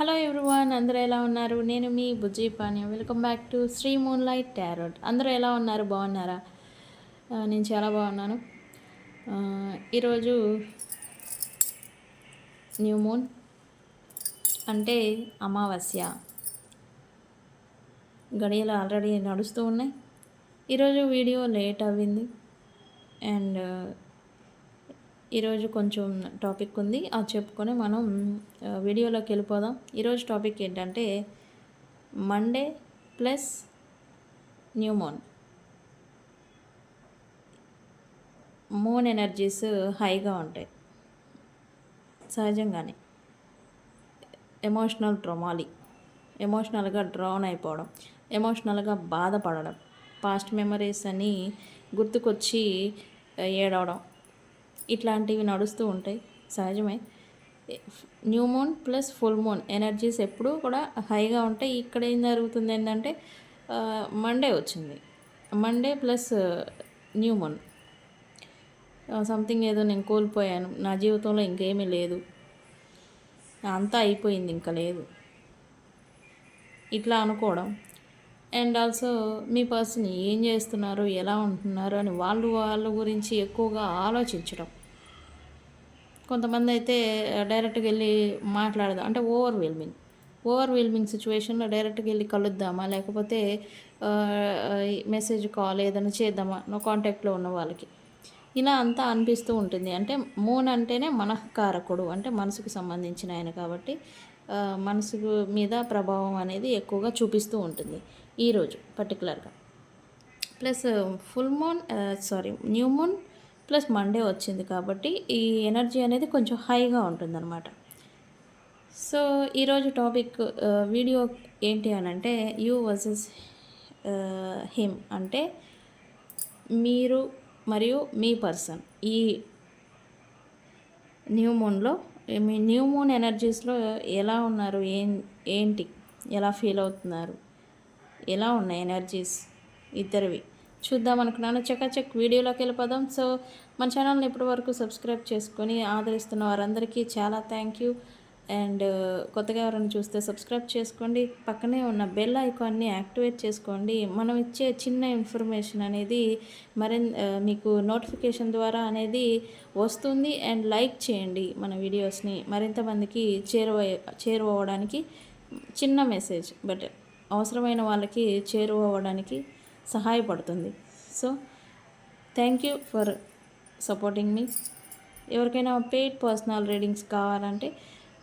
Hello everyone అందరూ ఎలా ఉన్నారు? నేను మీ Bujji Pani welcome back to Shri moon light tarot. అందరూ ఎలా ఉన్నారు? బాగున్నారా? నేను చాలా బాగున్నాను. ఈరోజు న్యూ మూన్ అంటే అమావాస్య. గడియలు ఆల్రెడీ నడుస్తూ ఉన్నాయి. ఈరోజు వీడియో లేట్ అవ్వింది. అండ్ ఈరోజు కొంచెం టాపిక్ ఉంది. అది చెప్పుకొని మనం వీడియోలోకి వెళ్ళిపోదాం. ఈరోజు టాపిక్ ఏంటంటే Monday plus new moon moon energies హైగా ఉంటాయి. సహజంగానే. ఎమోషనల్ ట్రొమాలి ఎమోషనల్గా డ్రాన్ అయిపోవడం. ఎమోషనల్గా బాధపడడం. పాస్ట్ మెమరీస్ అని గుర్తుకొచ్చి ఏడవడం. ఇట్లాంటివి నడుస్తూ ఉంటాయి. సహజమే. New moon plus full moon energies ఎప్పుడూ కూడా హైగా ఉంటాయి. ఇక్కడ ఏం జరుగుతుంది ఏంటంటే మండే వచ్చింది. Monday plus new moon. Something ఏదో నేను కోల్పోయాను. నా జీవితంలో ఇంకేమీ లేదు. అంతా అయిపోయింది ఇంకా లేదు. ఇట్లా అనుకోవడం. అండ్ ఆల్సో మీ పర్సన్ ఏం చేస్తున్నారు ఎలా ఉంటున్నారు అని వాళ్ళు వాళ్ళ గురించి ఎక్కువగా ఆలోచించడం. కొంతమంది అయితే డైరెక్ట్గా వెళ్ళి మాట్లాడదాం? అంటే ఓవర్ వెల్మింగ్ ఓవర్ వెల్మింగ్ సిచ్యువేషన్లో డైరెక్ట్గా వెళ్ళి కలుద్దామా? లేకపోతే మెసేజ్ కాల్ ఏదైనా చేద్దామా? నో కాంటాక్ట్లో ఉన్న వాళ్ళకి. ఇలా అంతా అనిపిస్తూ ఉంటుంది. అంటే మూన్ అంటేనే మనఃకారకుడు. అంటే మనసుకు సంబంధించిన ఆయన కాబట్టి మనసుకు మీద ప్రభావం అనేది ఎక్కువగా చూపిస్తూ ఉంటుంది. ఈరోజు పర్టికులర్గా plus full moon sorry new moon plus Monday వచ్చింది కాబట్టి ఈ ఎనర్జీ అనేది కొంచెం హైగా ఉంటుందన్నమాట. సో ఈరోజు టాపిక్ వీడియో ఏంటి అని అంటే యూ వర్సెస్ హిమ్ అంటే మీరు మరియు మీ పర్సన్ ఈ న్యూ మూన్లో మీ న్యూ మూన్ ఎనర్జీస్లో ఎలా ఉన్నారు ఏం ఏంటి ఎలా ఫీల్ అవుతున్నారు ఎలా ఉన్నాయి ఎనర్జీస్ ఇద్దరివి? చూద్దాం అనుకున్నాను. చకాచక్ వీడియోలోకి వెళ్ళిపోదాం. సో మన ఛానల్ని ఇప్పటివరకు సబ్స్క్రైబ్ చేసుకొని ఆదరిస్తున్న వారందరికీ చాలా థ్యాంక్ యూ అండ్ కొత్తగా ఎవరైనా చూస్తే సబ్స్క్రైబ్ చేసుకోండి. పక్కనే ఉన్న బెల్ ఐకాన్ని యాక్టివేట్ చేసుకోండి. మనం ఇచ్చే చిన్న ఇన్ఫర్మేషన్ అనేది మరి మీకు నోటిఫికేషన్ ద్వారా అనేది వస్తుంది. అండ్ లైక్ చేయండి మన వీడియోస్ని. మరింత మందికి చేరువ చేరువవడానికి చిన్న మెసేజ్. బట్ అవసరమైన వాళ్ళకి చేరువవడానికి సహాయపడుతుంది. So thank you for supporting మీ ఎవరికైనా పెయిడ్ పర్సనల్ రీడింగ్స్ కావాలంటే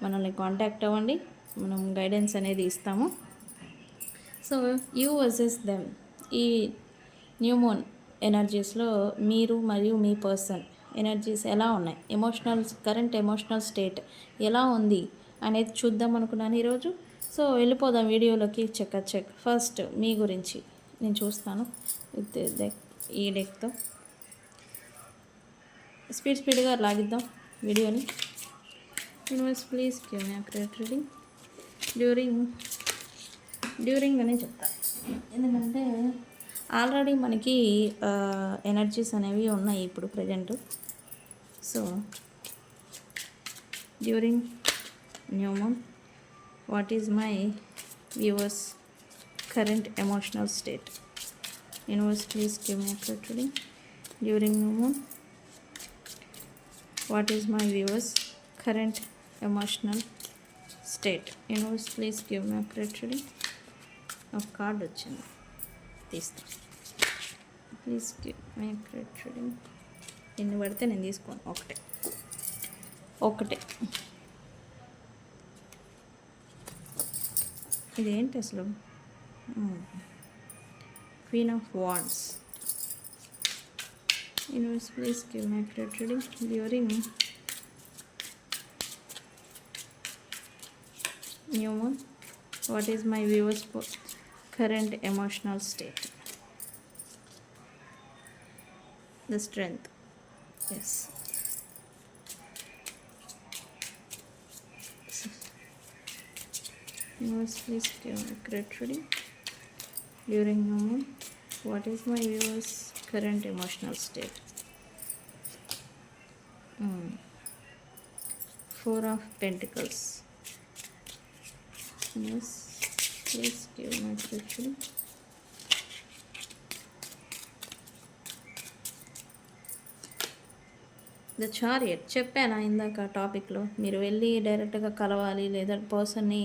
మనల్ని కాంటాక్ట్ అవ్వండి. మనం గైడెన్స్ అనేది ఇస్తాము. సో యూ వర్సెస్ దెమ్ ఈ న్యూ మూన్ ఎనర్జీస్లో మీరు మరియు మీ పర్సన్ ఎనర్జీస్ ఎలా ఉన్నాయి? ఎమోషనల్ కరెంట్ ఎమోషనల్ స్టేట్ ఎలా ఉంది అనేది చూద్దాం అనుకున్నాను ఈరోజు. సో వెళ్ళిపోదాం వీడియోలోకి. చెక్ చెక్ ఫస్ట్ మీ గురించి. నేను చూస్తాను. విత్ డెక్ ఈ డెక్తో. స్పీడ్ స్పీడ్గా లాగిద్దాం వీడియోని. Universe please give me accurate reading during during అనే చెప్తాను ఎందుకంటే ఆల్రెడీ మనకి ఎనర్జీస్ అనేవి ఉన్నాయి ఇప్పుడు present so during new moon what is my viewers current emotional state universe please give me accurate reading during new moon what is my viewers current emotional state universe please give me accurate ఒక card వచ్చింది తీస్తా please give మీ ఎన్ని పడితే నేను తీసుకోను. ఒకటే. ఒకటే. ఇదేంటి అసలు? Hmm. Queen of Wands. Universe, please give my credit reading during new moon. What is my viewers' current emotional state? The strength. Yes. Universe, please give my correct reading. During new moon what is my viewers current emotional state Hmm. four of pentacles Yes. Please give my description. The chariot చెప్పానా ఇందాక టాపిక్లో మీరు వెళ్ళి డైరెక్ట్గా కలవాలి లేదా పర్సన్ని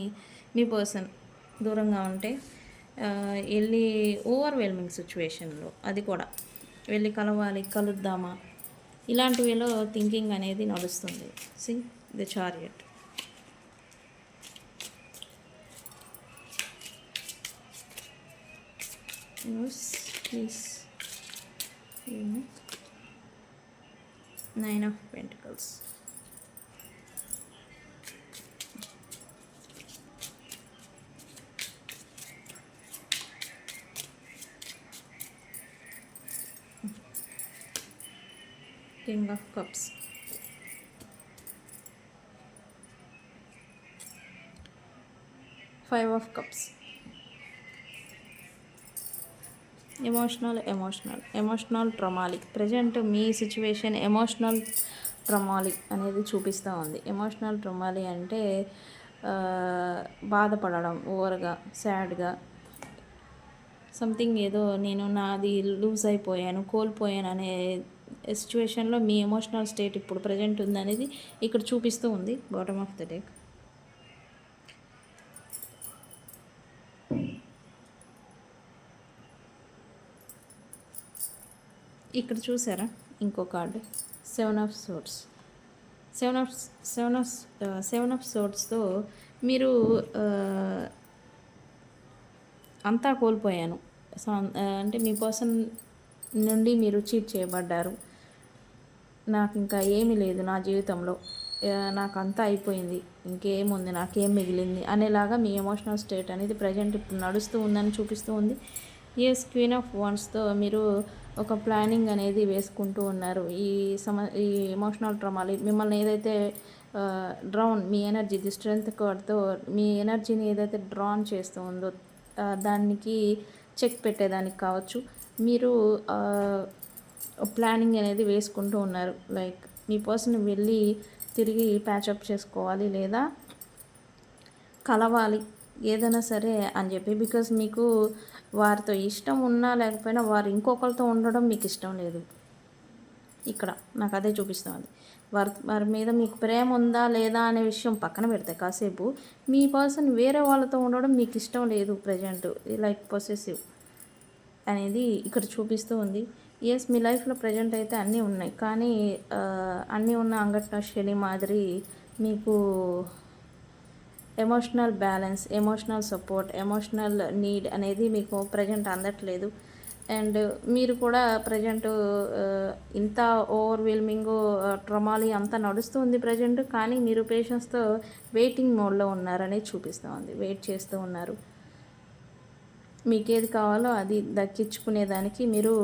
మీ person దూరంగా ఉంటే ఆ, వెళ్ళి ఓవర్వెల్మింగ్ సిచ్యువేషన్లో అది కూడా. వెళ్ళి కలవాలి కలుద్దామా? ఇలాంటివిలో థింకింగ్ అనేది నడుస్తుంది. See the chariot please nine of pentacles king of cups five of cups emotional emotional emotional traumatic present me situation emotional traumatic అనేది చూపిస్తూ ఉంది. ఎమోషనల్ ట్రమాలి అంటే బాధపడడం ఓవర్గా సాడ్గా. సంథింగ్ ఏదో నేను నాది లూజ్ అయిపోయాను కోల్పోయాను అనే సిచ్యువేషన్లో మీ ఎమోషనల్ స్టేట్ ఇప్పుడు ప్రజెంట్ ఉందనేది ఇక్కడ చూపిస్తూ ఉంది బాటమ్ ఆఫ్ ద డేక్ ఇక్కడ చూసారా? ఇంకో card seven of swords seven of seven of seven of సోర్ట్స్తో మీరు uh, అంతా కోల్పోయాను. సో అంటే మీ పర్సన్ నుండి మీరు చీట్ చేయబడ్డారు. నాకు ఇంకా ఏమీ లేదు నా జీవితంలో. నాకు అంతా అయిపోయింది. ఇంకేముంది? నాకేం మిగిలింది? అనేలాగా మీ ఎమోషనల్ స్టేట్ అనేది ప్రజెంట్ ఇప్పుడు నడుస్తూ ఉందని చూపిస్తూ ఉంది. ఏ స్క్రీన్ ఆఫ్ వాన్స్తో మీరు ఒక ప్లానింగ్ అనేది వేసుకుంటూ ఉన్నారు. ఈ సమ ఈ ఎమోషనల్ ట్రమాలు మిమ్మల్ని ఏదైతే డ్రౌన్ మీ ఎనర్జీ ది స్ట్రెంగ్త్ కార్డ్తో మీ ఎనర్జీని ఏదైతే డ్రాన్ చేస్తూ ఉందో దానికి చెక్ పెట్టేదానికి కావచ్చు. మీరు ప్లానింగ్ అనేది వేసుకుంటూ ఉన్నారు. లైక్ మీ పర్సన్ వెళ్ళి తిరిగి ప్యాచప్ చేసుకోవాలి లేదా కలవాలి ఏదైనా సరే అని చెప్పి బికాస్ మీకు వారితో ఇష్టం ఉన్నా లేకపోయినా వారు ఇంకొకరితో ఉండడం మీకు ఇష్టం లేదు. ఇక్కడ నాకు అదే చూపిస్తుంది వారి వారి మీద మీకు ప్రేమ ఉందా లేదా అనే విషయం పక్కన పెడితే కాసేపు. మీ పర్సన్ వేరే వాళ్ళతో ఉండడం మీకు ఇష్టం లేదు ప్రజెంట్ లైక్ పొసెసివ్ అనేది ఇక్కడ చూపిస్తూ ఉంది. ఎస్ మీ లైఫ్లో ప్రజెంట్ అయితే అన్నీ ఉన్నాయి. కానీ అన్నీ ఉన్న అంగట్న శని మాదిరి మీకు emotional balance emotional support emotional need అనేది మీకు ప్రజెంట్ అందట్లేదు. అండ్ మీరు కూడా ప్రజెంట్ ఇంత ఓవర్వెల్మింగ్ ట్రమాలి అంతా నడుస్తుంది ప్రజెంట్ కానీ మీరు పేషెంట్స్తో వెయిటింగ్ మోడ్లో ఉన్నారని చూపిస్తూ ఉంది. వెయిట్ చేస్తూ ఉన్నారు. మీకు ఏది కావాలో అది దక్కించుకునేదానికి మీరు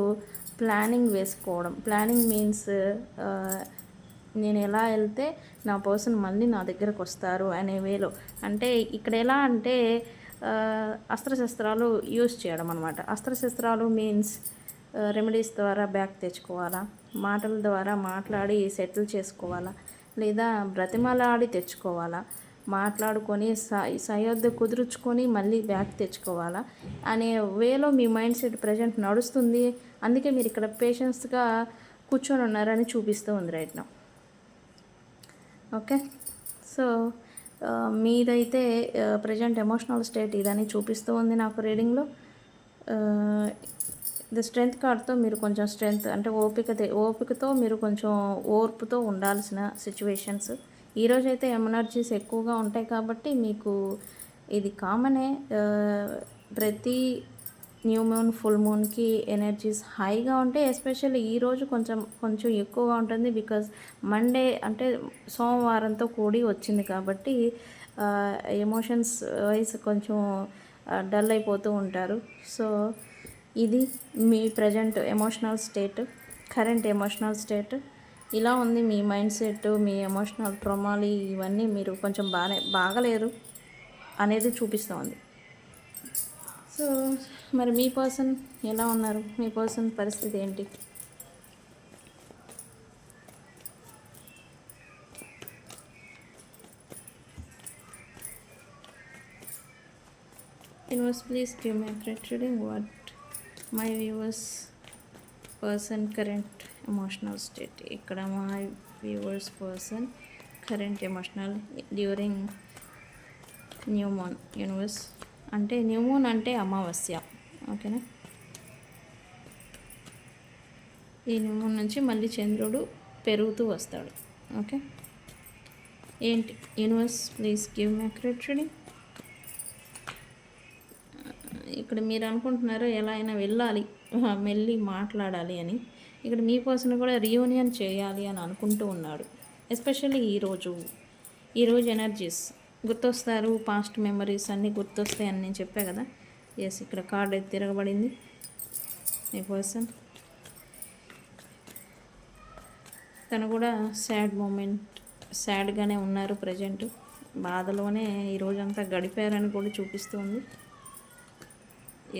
ప్లానింగ్ వేసుకోవడం. ప్లానింగ్ మీన్స్ నేను ఎలా వెళ్తే నా పర్సన్ మళ్ళీ నా దగ్గరకు వస్తారు అనే వేలో. అంటే ఇక్కడ ఎలా అంటే అస్త్రశస్త్రాలు యూజ్ చేయడం అనమాట అస్త్రశస్త్రాలు మీన్స్ రెమెడీస్ ద్వారా బ్యాక్ తెచ్చుకోవాలా? మాటల ద్వారా మాట్లాడి సెటిల్ చేసుకోవాలా? లేదా బ్రతిమలాడి తెచ్చుకోవాలా? మాట్లాడుకొని స సయోధ్య కుదుర్చుకొని మళ్ళీ బ్యాక్ తెచ్చుకోవాలా? అనే వేలో మీ మైండ్ సెట్ ప్రజెంట్ నడుస్తుంది. అందుకే మీరు ఇక్కడ పేషెన్స్గా కూర్చొని ఉన్నారని చూపిస్తూ ఉంది రైట్ నా ఓకే సో మీదైతే ప్రజెంట్ ఎమోషనల్ స్టేట్ ఇదని చూపిస్తూ ఉంది నాకు రీడింగ్లో ద స్ట్రెంగ్త్ కార్డ్తో మీరు కొంచెం స్ట్రెంగ్త్ అంటే ఓపిక ఓపికతో మీరు కొంచెం ఓర్పుతో ఉండాల్సిన సిచ్యువేషన్స్ ఈరోజు అయితే ఎక్కువగా ఉంటాయి కాబట్టి మీకు ఇది కామనే uh, ప్రతి న్యూ మూన్ ఫుల్ మూన్కి ఎనర్జీస్ హైగా ఉంటాయి ఎస్పెషల్లీ ఈరోజు కొంచెం కొంచెం ఎక్కువగా ఉంటుంది బికాజ్ మండే అంటే సోమవారంతో కూడి వచ్చింది కాబట్టి ఎమోషన్స్ వైజ్ కొంచెం డల్ అయిపోతూ ఉంటారు. సో ఇది మీ present emotional state current emotional state. ఇలా ఉంది మీ మైండ్ సెట్ మీ ఎమోషనల్ ట్రొమాలి ఇవన్నీ మీరు కొంచెం బాగానే బాగలేరు అనేది చూపిస్తోంది. సో మరి మీ పర్సన్ ఎలా ఉన్నారు? మీ పర్సన్ పరిస్థితి ఏంటి? Universe please give me credit reading what my viewers person current emotional state ఇక్కడ my viewers person current emotional during new moon universe అంటే న్యూ మూన్ అంటే అమావాస్య. ఓకేనా? ఈ న్యూ మూన్ నుంచి మళ్ళీ చంద్రుడు పెరుగుతూ వస్తాడు. ఓకే? ఏంటి? Universe please give me credit reading. ఇక్కడ మీరు అనుకుంటున్నారు ఎలా అయినా వెళ్ళాలి మెల్లి మాట్లాడాలి అని. ఇక్కడ మీ పర్సన్ కూడా రీయూనియన్ చేయాలి అని అనుకుంటూ ఉన్నాడు. ఎస్పెషల్లీ ఈరోజు ఈరోజు ఎనర్జీస్. గుర్తొస్తారు పాస్ట్ మెమరీస్ అన్నీ గుర్తొస్తాయి అని నేను చెప్పా కదా. ఎస్ ఇక్కడ కార్డ్ అయితే తిరగబడింది. మీ పర్సన్ తను కూడా సాడ్ మూమెంట్ సాడ్గానే ఉన్నారు ప్రజెంట్ బాధలోనే ఈ రోజంతా గడిపారని కూడా చూపిస్తుంది.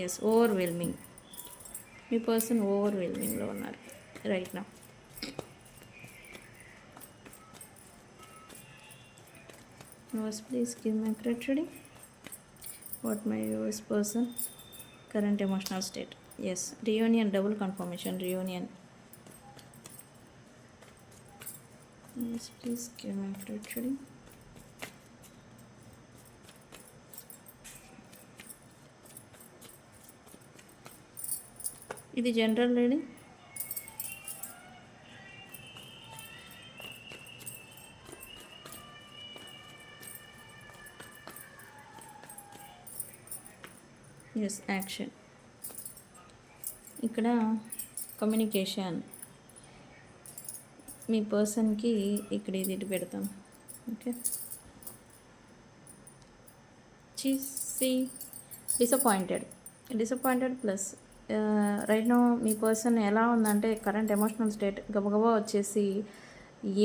ఎస్ ఓవర్వెల్మింగ్ మీ పర్సన్ ఓవర్వెల్మింగ్లో ఉన్నారు రైట్ నా universe please give my credit what my viewers person current emotional state yes reunion double confirmation reunion Yes, please give my credit ఇది జనరల్ రీడింగ్ ఎస్ యాక్షన్ ఇక్కడ కమ్యూనికేషన్ మీ పర్సన్కి ఇక్కడ ఇది ఇటు పెడతాం. Okay చీసి disappointed disappointed plus right no మీ person ఎలా ఉందంటే కరెంట్ ఎమోషనల్ స్టేట్ గబగబా వచ్చేసి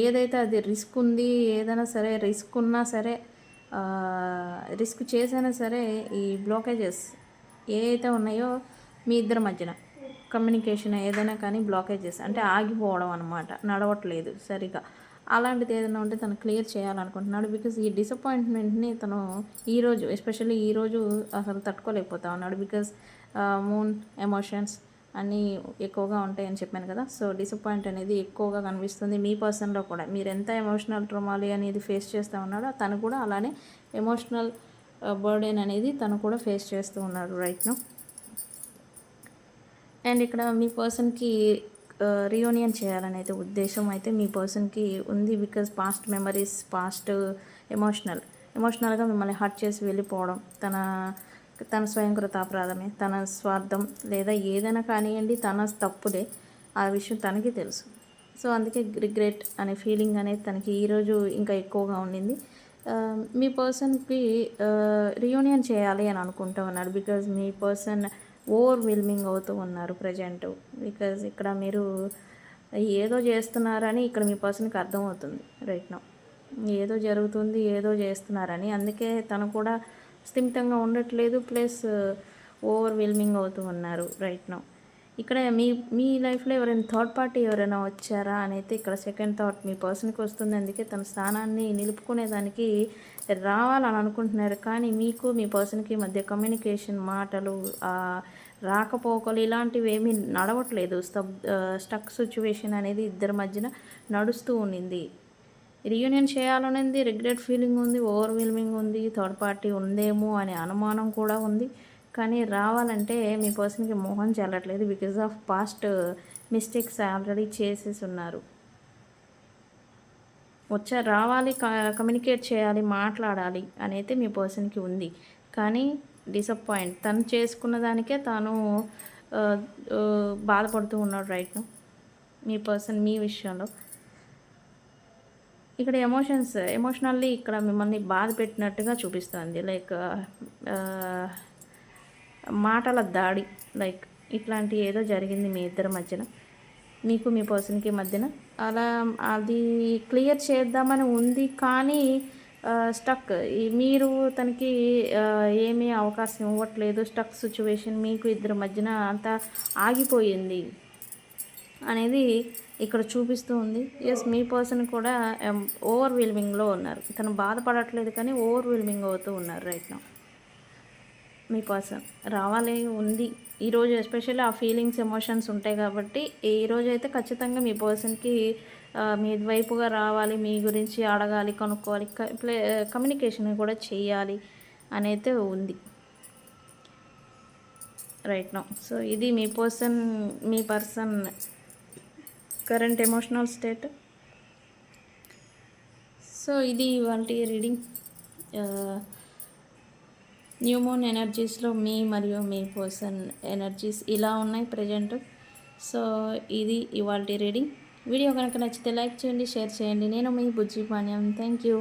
ఏదైతే అది రిస్క్ ఉంది ఏదైనా సరే రిస్క్ ఉన్నా సరే uh, రిస్క్ చేసైనా సరే ఈ బ్లాకేజెస్ ఏదైతే ఉన్నాయో మీ ఇద్దరి మధ్యన కమ్యూనికేషన్ ఏదైనా కానీ బ్లాకేజెస్ అంటే ఆగిపోవడం అనమాట నడవట్లేదు సరిగా. అలాంటిది ఏదైనా ఉంటే తను క్లియర్ చేయాలనుకుంటున్నాడు. బికాస్ ఈ డిసప్పాయింట్మెంట్ని తను ఈరోజు ఎస్పెషల్లీ ఈరోజు అసలు తట్టుకోలేకపోతా ఉన్నాడు బికాస్ మూన్ ఎమోషన్స్ అన్నీ ఎక్కువగా ఉంటాయని చెప్పాను కదా. సో డిసప్పాయింట్ అనేది ఎక్కువగా కనిపిస్తుంది మీ పర్సన్లో కూడా. మీరు ఎంత ఎమోషనల్ ట్రమాలి అనేది ఫేస్ చేస్తూ ఉన్నాడో తను కూడా అలానే ఎమోషనల్ బర్డెన్ అనేది తను కూడా ఫేస్ చేస్తూ ఉన్నాడు రైట్ను అండ్ ఇక్కడ మీ పర్సన్కి రియూనియన్ చేయాలని అయితే ఉద్దేశం అయితే మీ పర్సన్కి ఉంది because past memories past emotional ఎమోషనల్గా మిమ్మల్ని హర్ట్ చేసి వెళ్ళిపోవడం తన తన స్వయంకృతాపరాధమే తన స్వార్థం లేదా ఏదైనా కానివ్వండి తన తప్పులే ఆ విషయం తనకి తెలుసు. సో అందుకే రిగ్రెట్ అనే ఫీలింగ్ అనేది తనకి ఈరోజు ఇంకా ఎక్కువగా ఉండింది. మీ పర్సన్కి రియూనియన్ చేయాలి అని అనుకుంటూ ఉన్నారు. బికాజ్ మీ పర్సన్ ఓవర్ విల్మింగ్ అవుతూ ఉన్నారు ప్రజెంట్ బికాజ్ ఇక్కడ మీరు ఏదో చేస్తున్నారని ఇక్కడ మీ పర్సన్కి అర్థమవుతుంది రైట్ నౌ ఏదో జరుగుతుంది ఏదో చేస్తున్నారని. అందుకే తను కూడా స్థిమితంగా ఉండట్లేదు ప్లస్ ఓవర్ విల్మింగ్ అవుతూ ఉన్నారు రైట్ నౌ ఇక్కడ మీ మీ లైఫ్లో ఎవరైనా థర్డ్ పార్టీ ఎవరైనా వచ్చారా? అని అయితే ఇక్కడ సెకండ్ థాట్ మీ పర్సన్కి వస్తుంది. అందుకే తన స్థానాన్ని నిలుపుకునేదానికి రావాలని అనుకుంటున్నారు. కానీ మీకు మీ పర్సన్కి మధ్య కమ్యూనికేషన్ మాటలు రాకపోకలు ఇలాంటివి ఏమీ నడవట్లేదు. స్టబ్ స్టక్ సిచ్యువేషన్ అనేది ఇద్దరి మధ్యన నడుస్తూ ఉండింది. రియూనియన్ చేయాలనేది రిగ్రెట్ ఫీలింగ్ ఉంది ఓవర్వెల్మింగ్ ఉంది థర్డ్ పార్టీ ఉందేమో అనే అనుమానం కూడా ఉంది. కానీ రావాలంటే మీ పర్సన్కి మోహం చెల్లట్లేదు because of past mistakes already చేసేసి ఉన్నారు వచ్చా రావాలి కమ్యూనికేట్ చేయాలి మాట్లాడాలి అనేది మీ పర్సన్కి ఉంది. కానీ డిసప్పాయింట్. తను చేసుకున్న దానికే తాను బాధపడుతూ ఉన్నాడు రైట్ మీ పర్సన్ మీ విషయంలో. ఇక్కడ ఎమోషన్స్ ఎమోషనల్లీ ఇక్కడ మిమ్మల్ని బాధ పెట్టినట్టుగా చూపిస్తుంది. లైక్ మాటల దాడి లైక్ ఇట్లాంటి ఏదో జరిగింది మీ ఇద్దరి మధ్యన. మీకు మీ పర్సన్కి మధ్యన? అలా అది క్లియర్ చేద్దామని ఉంది కానీ స్టక్ మీరు తనకి ఏమీ అవకాశం ఇవ్వట్లేదు. స్టక్ సిచ్యువేషన్ మీకు ఇద్దరి మధ్యన అంతా ఆగిపోయింది అనేది ఇక్కడ చూపిస్తూ ఉంది. ఎస్ మీ పర్సన్ కూడా um, ఓవర్ విల్మింగ్లో ఉన్నారు. తను బాధపడట్లేదు కానీ ఓవర్ విల్మింగ్ అవుతూ ఉన్నారు రైట్ నా మీ పర్సన్ రావాలి ఉంది. ఈరోజు ఎస్పెషల్లీ ఆ ఫీలింగ్స్ ఎమోషన్స్ ఉంటాయి కాబట్టి ఈరోజు అయితే ఖచ్చితంగా మీ పర్సన్కి మీ వైపుగా రావాలి మీ గురించి అడగాలి కనుక్కోవాలి ప్లే కమ్యూనికేషన్ కూడా చేయాలి అనేది ఉంది. రైట్ నో సో ఇది మీ పర్సన్ మీ person current emotional state so ఇది ఇవాళ రీడింగ్ న్యూమోన్ ఎనర్జీస్లో మీ మరియు మీ పర్సన్ ఎనర్జీస్ ఇలా ఉన్నాయి ప్రజెంట్. సో ఇది ఇవాళ రీడింగ్. వీడియో కనుక నచ్చితే లైక్ చేయండి షేర్ చేయండి. నేను మీ బుజ్జి పాణ్యం. Thank you.